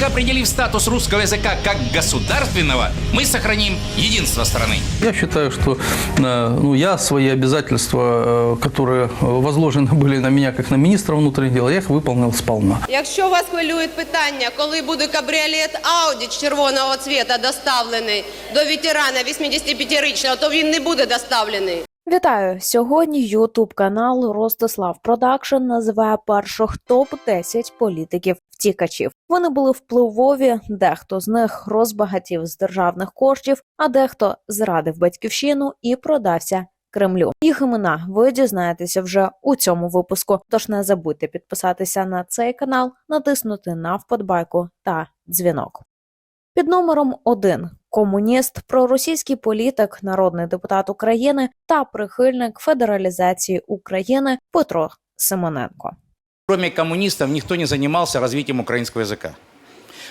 Только определив статус русского языка как государственного, мы сохраним единство страны. Я считаю, что э, ну, я свои обязательства, э, которые возложены были на меня как на министра внутренних дел, я их выполнил сполна. Якщо вас хвилюють питання, коли буде кабріолет Ауді червоного цвіта доставлений до ветерана 85-річного, то він не буде доставлений. Вітаю! Сьогодні Ютуб канал Ростислав Продакшн називає перших топ 10 політиків втікачів. Вони були впливові. Дехто з них розбагатів з державних коштів, а дехто зрадив батьківщину і продався. Кремлю їх імена ви дізнаєтеся вже у цьому випуску. Тож не забудьте підписатися на цей канал, натиснути на вподобайку та дзвінок. Під номером 1 комуніст, проросійський політик, народний депутат України та прихильник федералізації України Петро Симоненко. Кроме коммунистов никто не занимался развитием украинского языка.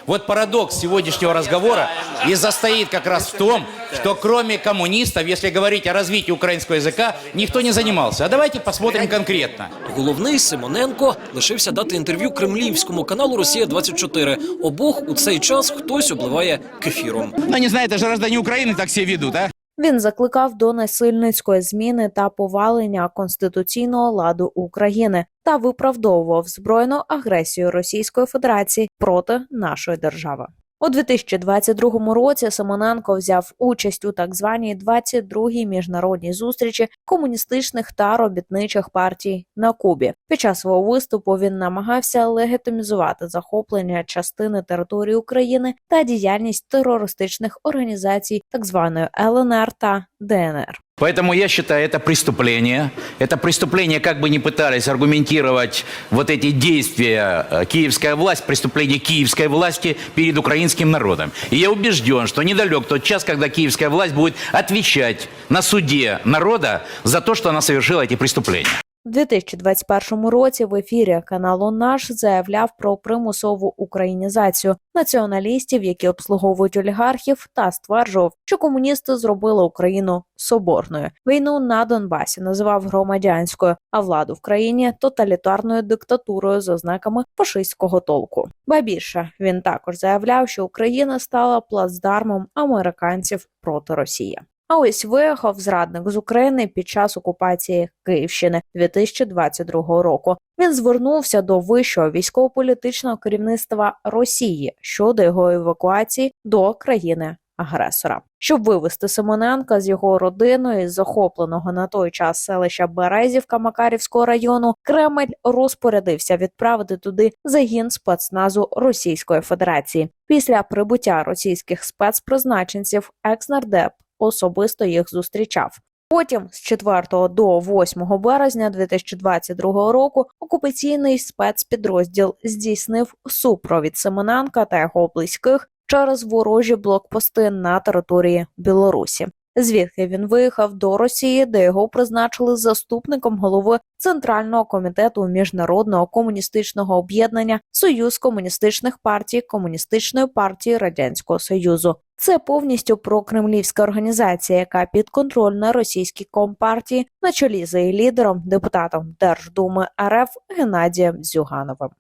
Вот парадокс сегодняшнего разговора и застоит как раз в том, что кроме коммунистов, если говорить о развитии украинского языка, никто не занимался. А давайте посмотрим конкретно. Головний Симоненко лишився дати інтерв'ю кремлівському каналу Росія 24 Обох у цей час хтось обливає кефіром. Ну, не знаю, это же граждане Украины так себя ведут, а? Він закликав до насильницької зміни та повалення конституційного ладу України та виправдовував збройну агресію Російської Федерації проти нашої держави. У 2022 році Симоненко взяв участь у так званій 22-й міжнародній зустрічі комуністичних та робітничих партій на Кубі. Під час свого виступу він намагався легітимізувати захоплення частини території України та діяльність терористичних організацій так званої ЛНР та ДНР. Поэтому я считаю, это преступление. Это преступление, как бы ни пытались аргументировать вот эти действия э, киевская власть, преступление киевской власти перед украинским народом. И я убежден, что недалек тот час, когда киевская власть будет отвечать на суде народа за то, что она совершила эти преступления. У 2021 році в ефірі каналу Наш заявляв про примусову українізацію націоналістів, які обслуговують олігархів, та стверджував, що комуністи зробили Україну соборною. Війну на Донбасі називав громадянською, а владу в країні тоталітарною диктатурою з ознаками фашистського толку. Ба більше він також заявляв, що Україна стала плацдармом американців проти Росії. А ось виїхав зрадник з України під час окупації Київщини 2022 року. Він звернувся до вищого військово-політичного керівництва Росії щодо його евакуації до країни. Агресора, щоб вивести Симоненка з його родиною з захопленого на той час селища Березівка Макарівського району, Кремль розпорядився відправити туди загін спецназу Російської Федерації. Після прибуття російських спецпризначенців екснардеп особисто їх зустрічав. Потім з 4 до 8 березня 2022 року окупаційний спецпідрозділ здійснив супровід Семененка та його близьких через ворожі блокпости на території Білорусі. Звідки він виїхав до Росії, де його призначили заступником голови Центрального комітету міжнародного комуністичного об'єднання Союз комуністичних партій Комуністичної партії Радянського Союзу. Це повністю прокремлівська організація, яка підконтрольна російській компартії на чолі з її лідером, депутатом Держдуми РФ Геннадієм Зюгановим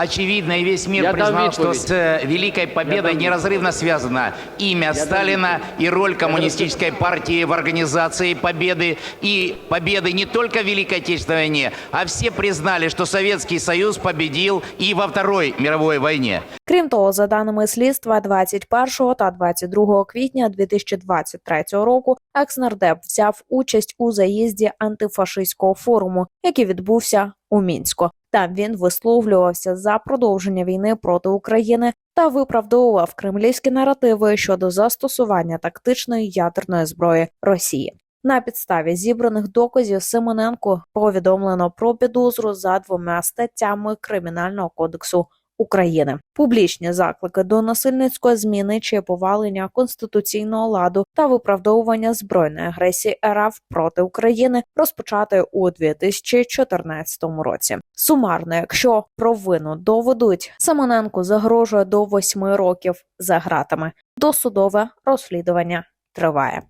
Очевидно, и весь мир Я дам признал, что відповідь. с э, Великой Победой неразрывно связано имя Сталина и роль коммунистической партии в организации Победы. И победы не только в Великой Отечественной войне, а все признали, что Советский Союз победил и во Второй мировой войне. Крім того, за даними слідства, 21 та 22 квітня 2023 року екснардеп взяв участь у заїзді антифашистського форуму, який відбувся у мінську. Там він висловлювався за продовження війни проти України та виправдовував кремлівські наративи щодо застосування тактичної ядерної зброї Росії. На підставі зібраних доказів Симоненко повідомлено про підозру за двома статтями Кримінального кодексу України. Публічні заклики до насильницької зміни чи повалення конституційного ладу та виправдовування збройної агресії РФ проти України розпочати у 2014 році. Сумарно, якщо провину доведуть, Симоненку загрожує до восьми років за ґратами. Досудове розслідування триває.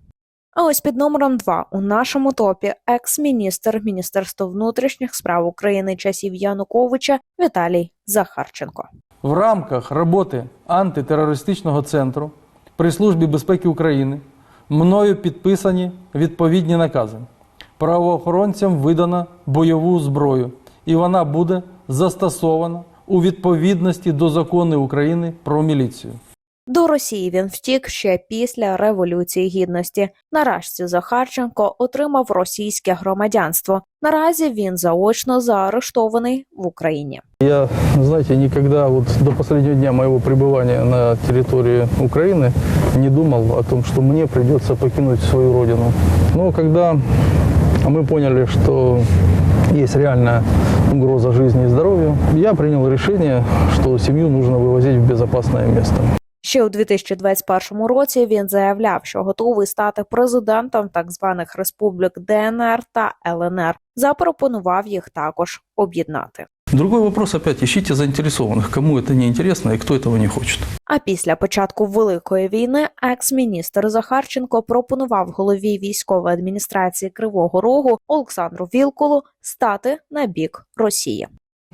А ось під номером 2 у нашому топі екс-міністр Міністерства внутрішніх справ України часів Януковича Віталій Захарченко. в рамках роботи антитерористичного центру при Службі безпеки України мною підписані відповідні накази. Правоохоронцям видано бойову зброю, і вона буде застосована у відповідності до закону України про міліцію. До Росії він втік ще після Революції Гідності. Нарешті Захарченко отримав російське громадянство. Наразі він заочно заарештований в Україні. Я, знаете, никогда вот до последнего дня моего пребывания на территории Украины не думал о том, что мне придется покинуть свою родину. Но когда мы поняли, что есть реальная угроза жизни и здоровью, я принял решение, что семью нужно вывозить в безопасное место. Ще у 2021 році він заявляв, що готовий стати президентом так званих республік ДНР та ЛНР. Запропонував їх також об'єднати. Другой вопрос опять, ищите заинтересованных, кому это не интересно и кто этого не хочет. А після початку великої війни екс-міністр Захарченко пропонував голові військової адміністрації Кривого Рогу Олександру Вілкулу стати на бік Росії.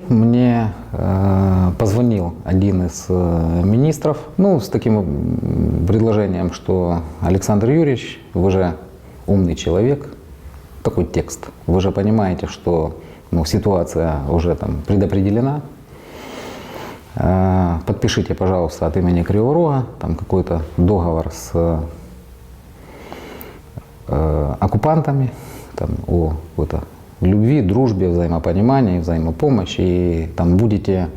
Мне э, позвонил один из э, министров, ну, с таким предложением, что Александр Юрьевич, вы же умный человек, такой текст, вы же понимаете, что ну, ситуация уже там предопределена, Э, подпишите, пожалуйста, от имени Кривого Рога там какой-то договор с э, оккупантами там, о какой-то любви, дружбе, взаимопонимании, взаимопомощи. И там будете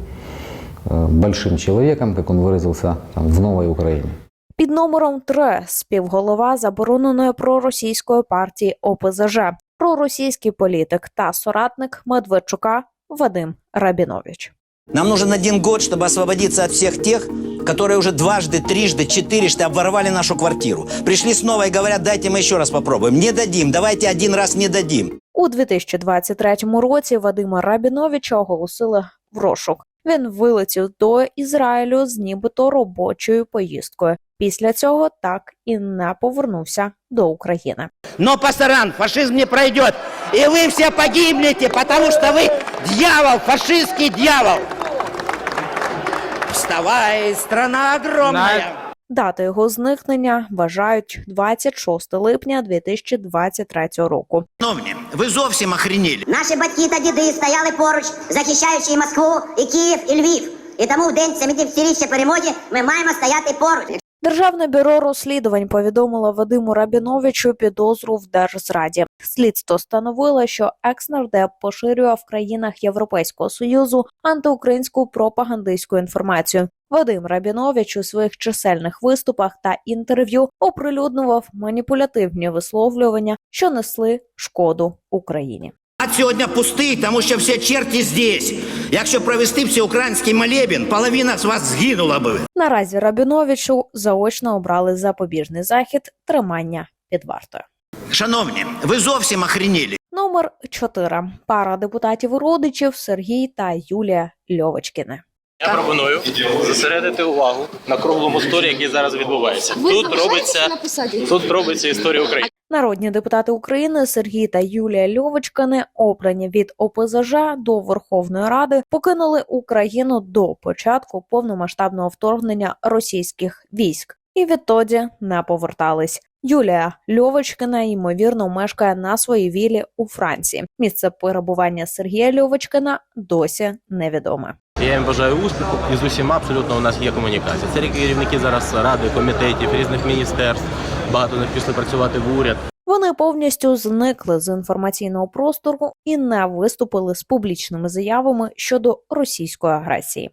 э, большим человеком, как он выразился, там, в новой Украине. Під номером 3 співголова забороненої проросійської партії ОПЗЖ, проросійський політик та соратник Медведчука Вадим Рабінович. Нам нужен один год, чтобы освободиться от всех тех, которые уже дважды, трижды, четырежды обворовали нашу квартиру. Пришли снова и говорят, дайте мы еще раз попробуем. Не дадим, давайте один раз не дадим. У 2023 році Вадима Рабіновича оголосили в розшук. Він вилетів до Ізраїлю з нібито робочою поїздкою. Після цього так і не повернувся до України. Но, пасаран, фашизм не пройдет. И вы все погибнете, потому что вы дьявол, фашистский дьявол. Вставай, страна огромная. Дата його зникнення вважають 26 липня 2023 року. Шановні, ви зовсім охренілі. Наші батьки та діди стояли поруч, захищаючи і Москву, і Київ, і Львів. І тому в день 70-річчя перемоги ми маємо стояти поруч. Державне бюро розслідувань повідомило Вадиму Рабіновичу підозру в держзраді. Слідство становило, що екс-нардеп поширював в країнах Європейського союзу антиукраїнську пропагандистську інформацію. Вадим Рабінович у своїх чисельних виступах та інтерв'ю оприлюднював маніпулятивні висловлювання, що несли шкоду Україні. А сьогодні пустий, тому що всі черті здесь. Якщо провести всеукраїнський молебен, половина з вас згинула би. Наразі Рабіновичу заочно обрали запобіжний захід тримання під вартою. Шановні, ви зовсім охренели. Номер 4. Пара депутатів родичів Сергій та Юлія Льовочкіни. Я пропоную зосередити увагу на круглому столі, який зараз відбувається. Тут робиться тут робиться історія України. Народні депутати України Сергій та Юлія Льовочкини, обрані від ОПЗЖ до Верховної Ради, покинули Україну до початку повномасштабного вторгнення російських військ і відтоді не повертались. Юлія Льовочкина ймовірно мешкає на своїй вілі у Франції. Місце перебування Сергія Льовочкина досі невідоме. Я їм бажаю успіху і з усіма абсолютно у нас є комунікація. Це керівники зараз ради, комітетів, різних міністерств. Багато них пішли працювати в уряд. Вони повністю зникли з інформаційного простору і не виступили з публічними заявами щодо російської агресії.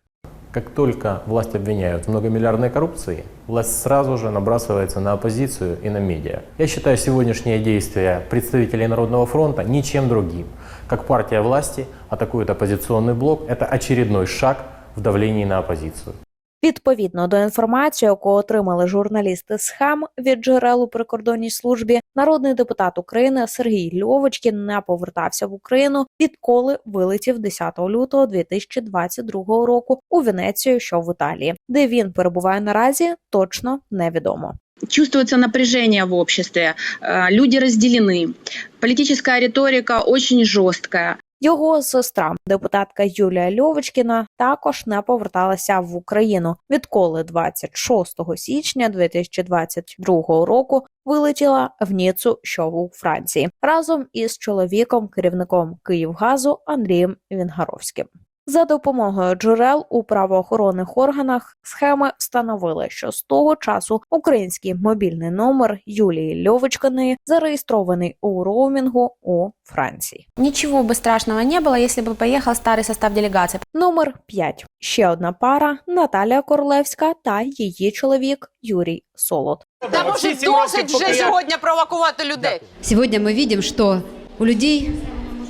Как только власть обвиняют в многомиллиардной коррупции, власть сразу же набрасывается на оппозицию и на медиа. Я считаю сегодняшние действия представителей Народного фронта ничем другим. Как партия власти атакует оппозиционный блок, это очередной шаг в давлении на оппозицию. Відповідно до інформації, яку отримали журналісти з ХЕМ від джерел у прикордонній службі, народний депутат України Сергій Льовочкін не повертався в Україну, відколи вилетів 10 лютого 2022 року у Венецію, що в Італії, де він перебуває наразі, точно невідомо. Чувствуется напряжение в обществе, э, люди разделены, политическая риторика очень жесткая. Його сестра, депутатка Юлія Льовочкіна, також не поверталася в Україну, відколи 26 січня 2022 року вилетіла в Ніцу, що у Франції, разом із чоловіком, керівником Київгазу Андрієм Вінгаровським. За допомогою джерел у правоохоронних органах схеми встановили, що з того часу український мобільний номер Юлії Льовочкиної зареєстрований у роумінгу у Франції. Ничего бы страшного не было, если бы поехал старый состав делегации. Номер 5. Ще одна пара Наталія Корлевська та її чоловік Юрій Солод. Та може досить вже сьогодні провокувати людей. Сегодня мы видим, что у людей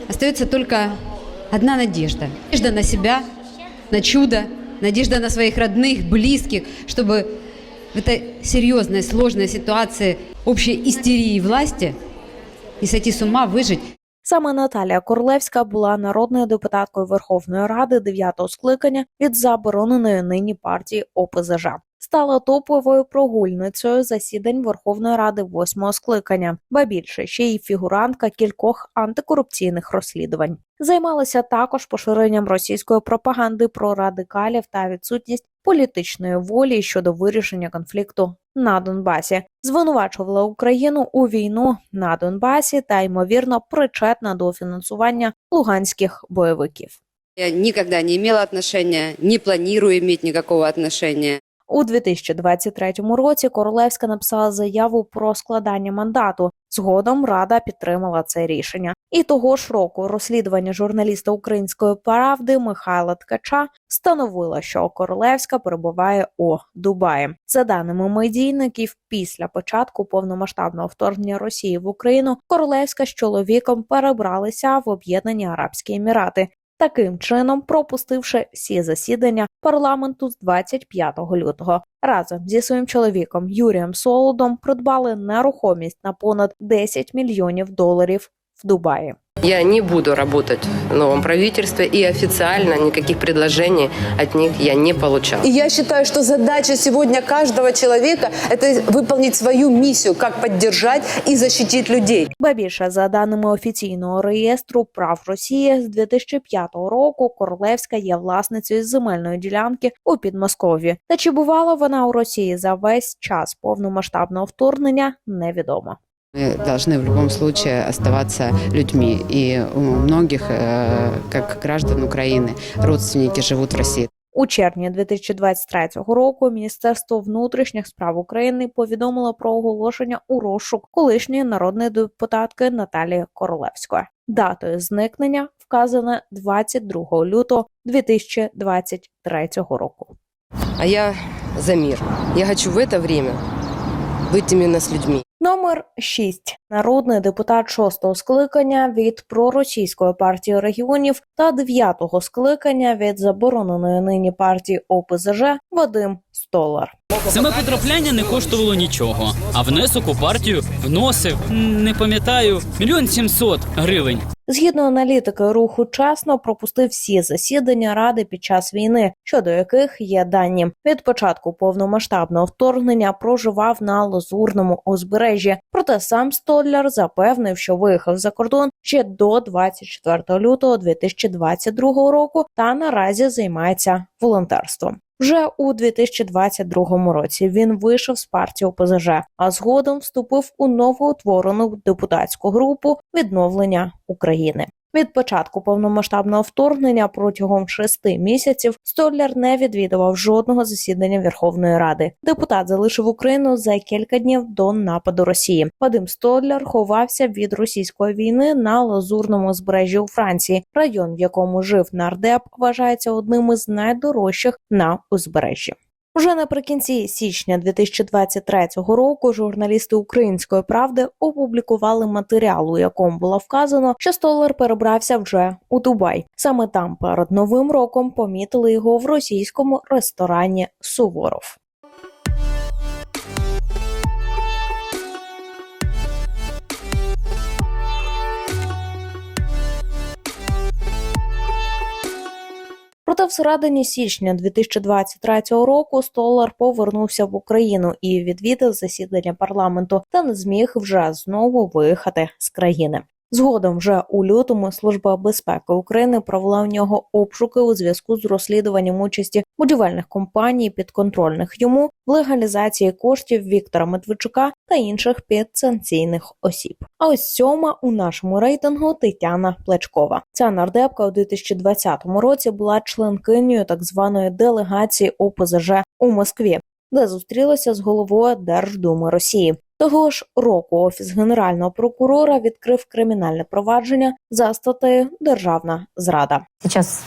остается только одна надежда. Надежда на себя, на чудо, надежда на своих родных, близких, чтобы в этой серьезной, сложной ситуации общей истерии власти не сойти с ума, выжить. Саме Наталія Корлевська була народною депутаткою Верховної Ради 9-го скликання від забороненої нині партії ОПЗЖ. Стала топовою прогульницею засідань Верховної Ради 8-го скликання, ба більше ще й фігурантка кількох антикорупційних розслідувань. Займалася також поширенням російської пропаганди про радикалів та відсутність політичної волі щодо вирішення конфлікту на Донбасі, звинувачувала Україну у війну на Донбасі та ймовірно причетна до фінансування луганських бойовиків. Я никогда не имела отношения, не планирую иметь никакого отношения. У 2023 році Королевська написала заяву про складання мандату. Згодом Рада підтримала це рішення. І того ж року розслідування журналіста української правди Михайла Ткача встановило, що Королевська перебуває у Дубаї. За даними медійників, після початку повномасштабного вторгнення Росії в Україну Королевська з чоловіком перебралися в Об'єднані Арабські Емірати. Таким чином, пропустивши всі засідання парламенту з 25 лютого, разом зі своїм чоловіком Юрієм Солодом придбали нерухомість на понад 10 мільйонів доларів в Дубаї. Я не буду работать в новом правительстве и официально никаких предложений от них я не получала. И я считаю, что задача сегодня каждого человека – это выполнить свою миссию, как поддержать и защитить людей. Ба більше за даними офіційного реєстру прав Росії з 2005 року Корлевська є власницею земельної ділянки у Підмосков'ї. Та чи бувала вона у Росії за весь час повномасштабного вторгнення, невідомо. Мы должны в любом случае оставаться людьми. И у многих, э, как граждан Украины, родственники живут в России. У червні 2023 року Міністерство внутрішніх справ України повідомило про оголошення у розшук колишньої народної депутатки Наталії Королевської. Датою зникнення вказане 22 лютого 2023 року. А я за мир. Я хочу в это время быть нас людьми. Номер 6. Народний депутат 6-го скликання від проросійської партії регіонів та 9-го скликання від забороненої нині партії ОПЗЖ Вадим Столар. Саме потрапляння не коштувало нічого, а внесок у партію вносив, не пам'ятаю, мільйон сімсот гривень. Згідно аналітики руху чесно пропустив всі засідання ради під час війни, щодо яких є дані. Від початку повномасштабного вторгнення проживав на лазурному узбережжі. Проте сам Столляр запевнив, що виїхав за кордон ще до 24 лютого 2022 року та наразі займається волонтерством. Вже у 2022 році він вийшов з партії ОПЗЖ, а згодом вступив у новоутворену депутатську групу відновлення України. Від початку повномасштабного вторгнення протягом шести місяців Столляр не відвідував жодного засідання Верховної Ради. Депутат залишив Україну за кілька днів до нападу Росії. Вадим Столляр ховався від російської війни на лазурному збережжі у Франції. Район, в якому жив нардеп, вважається одним із найдорожчих на узбережжі. Уже наприкінці січня 2023 року журналісти Української правди опублікували матеріал, у якому було вказано, що Столар перебрався вже у Дубай. Саме там перед новим роком помітили його в російському ресторані Суворов. Проте середині січня 2023 року Столар повернувся в Україну і відвідав засідання парламенту та не зміг вже знову виїхати з країни. Згодом, вже у лютому, Служба безпеки України провела в нього обшуки у зв'язку з розслідуванням участі будівельних компаній, підконтрольних йому в легалізації коштів Віктора Медведчука та інших підсанкційних осіб. А ось сьома у нашому рейтингу Тетяна Плечкова. Ця нардепка у 2020 році була членкинею так званої делегації ОПЗЖ у Москві, де зустрілася з головою Держдуми Росії. Того ж року офіс генерального прокурора відкрив кримінальне провадження за статтею Державна зрада. Сейчас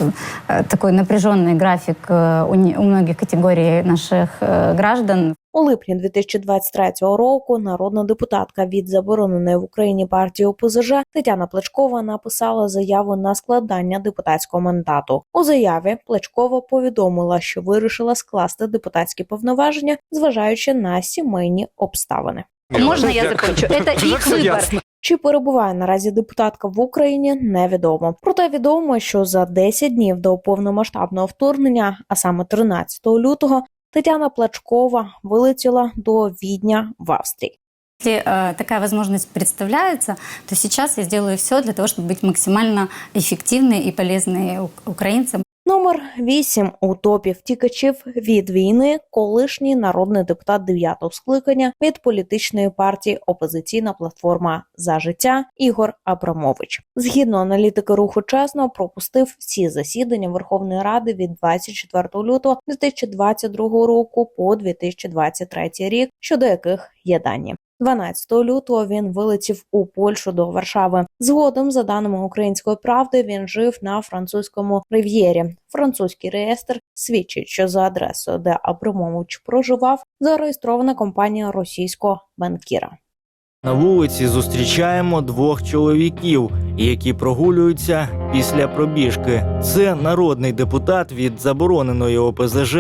э, такой напряженный график э, у не- у многих категорий наших э, граждан. У липні 2023 року народна депутатка від забороненої в Україні партії ОПЗЖ Тетяна Плечкова написала заяву на складання депутатського мандату. У заяві Плечкова повідомила, що вирішила скласти депутатські повноваження, зважаючи на сімейні обставини. Можно я закончу? Это их выбор. Чи перебуває наразі депутатка в Україні, невідомо. Проте відомо, що за 10 днів до повномасштабного вторгнення, а саме 13 лютого, Тетяна Плачкова вилетіла до Відня в Австрії. Если э, такая возможность представляется, то сейчас я сделаю все для того, чтобы быть максимально эффективной и полезной у- украинцам. Номер 8 у топі втікачів від війни колишній народний депутат 9-го скликання від політичної партії Опозиційна платформа за життя Ігор Абрамович. Згідно аналітики руху чесно, пропустив всі засідання Верховної Ради від 24 лютого 2022 року по 2023 рік, щодо яких є дані. 12 лютого він вилетів у Польщу до Варшави. Згодом, за даними української правди, він жив на французькому рив'єрі. Французький реєстр свідчить, що за адресою, де Абрамович проживав, зареєстрована компанія російського банкіра. На вулиці зустрічаємо двох чоловіків, які прогулюються після пробіжки. Це народний депутат від забороненої ОПЗЖ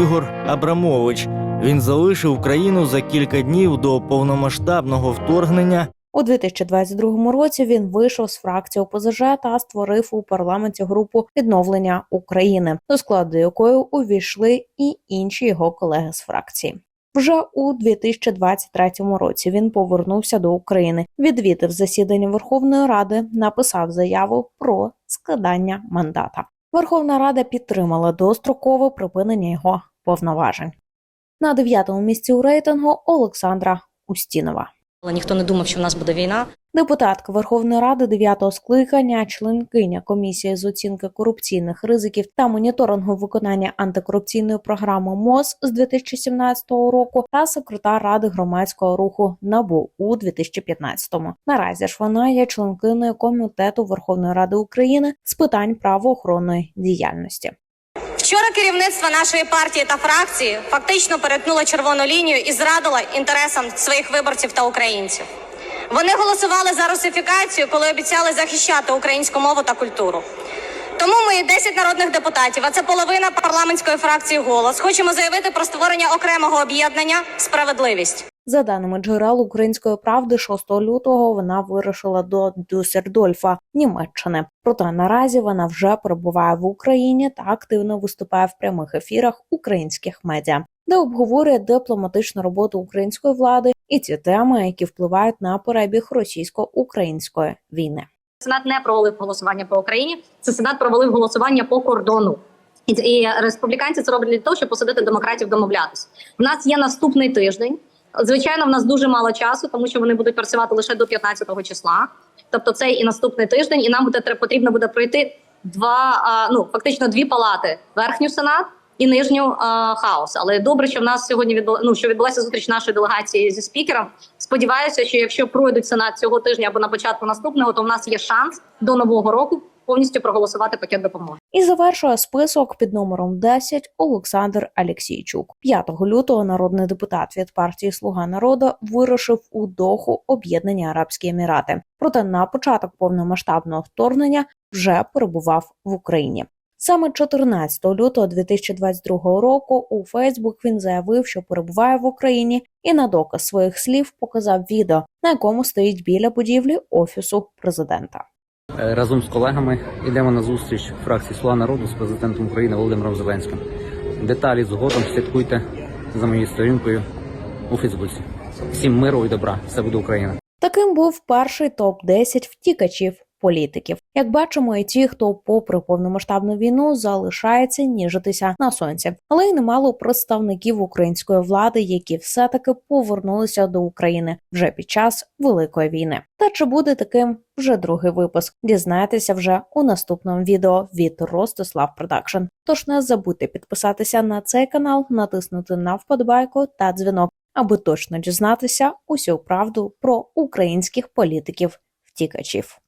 Ігор Абрамович. Він залишив країну за кілька днів до повномасштабного вторгнення У 2022 році він вийшов з фракції ОПЗЖ та створив у парламенті групу відновлення України, до складу якої увійшли і інші його колеги з фракції. Вже у 2023 році він повернувся до України, відвідав засідання Верховної Ради, написав заяву про складання мандата. Верховна Рада підтримала дострокове припинення його повноважень. На дев'ятому місці у рейтингу Олександра Устінова. Але ніхто не думав, що в нас буде війна. Депутатка Верховної Ради дев'ятого скликання, членкиня комісії з оцінки корупційних ризиків та моніторингу виконання антикорупційної програми МОЗ з 2017 року та секретар ради громадського руху НАБУ у 2015-му. Наразі ж вона є членкиною комітету Верховної Ради України з питань правоохоронної діяльності. Вчора керівництво нашої партії та фракції фактично перетнуло червону лінію і зрадило інтересам своїх виборців та українців. Вони голосували за русифікацію, коли обіцяли захищати українську мову та культуру. Тому ми, 10 народних депутатів, а це половина парламентської фракції голос, хочемо заявити про створення окремого об'єднання Справедливість. За даними джерел української правди, 6 лютого вона вирушила до Дюссельдольфа, Німеччини. Проте наразі вона вже перебуває в Україні та активно виступає в прямих ефірах українських медіа, де обговорює дипломатичну роботу української влади і ті теми, які впливають на перебіг російсько-української війни. Сенат не провалив голосування по Україні. Це Сенат провалив голосування по кордону. І республіканці це роблять для того, щоб посадити демократів домовлятися. У нас є наступний тиждень. Звичайно, в нас дуже мало часу, тому що вони будуть працювати лише до 15 числа. Тобто, цей і наступний тиждень, і нам буде треба потрібно буде пройти два, а, ну фактично дві палати: верхню сенат і нижню а, хаос. Але добре, що в нас сьогодні відбула, ну, що відбулася зустріч нашої делегації зі спікером. Сподіваюся, що якщо пройдуть сенат цього тижня або на початку наступного, то в нас є шанс до нового року повністю проголосувати пакет допомоги. І завершує список під номером 10 Олександр Алєксійчук. 5 лютого народний депутат від партії Слуга народу вирушив у Доху об'єднані Арабські Емірати. Проте на початок повномасштабного вторгнення вже перебував в Україні. Саме 14 лютого 2022 року у Фейсбук він заявив, що перебуває в Україні, і на доказ своїх слів показав відео, на якому стоїть біля будівлі офісу президента. Е, Разом з колегами йдемо на зустріч фракції Слуга народу з президентом України Володимиром Зеленським. Деталі згодом слідкуйте за моєю сторінкою у Фейсбуці. Всім миру і добра. Все буде Україна. Таким був перший топ 10 втікачів. Політиків, як бачимо, і ті, хто, попри повномасштабну війну, залишається ніжитися на сонці, але й немало представників української влади, які все-таки повернулися до України вже під час великої війни. Та чи буде таким вже другий випуск? Дізнаєтеся вже у наступному відео від Ростислав Продакшн. Тож не забудьте підписатися на цей канал, натиснути на вподобайку та дзвінок, аби точно дізнатися усю правду про українських політиків втікачів.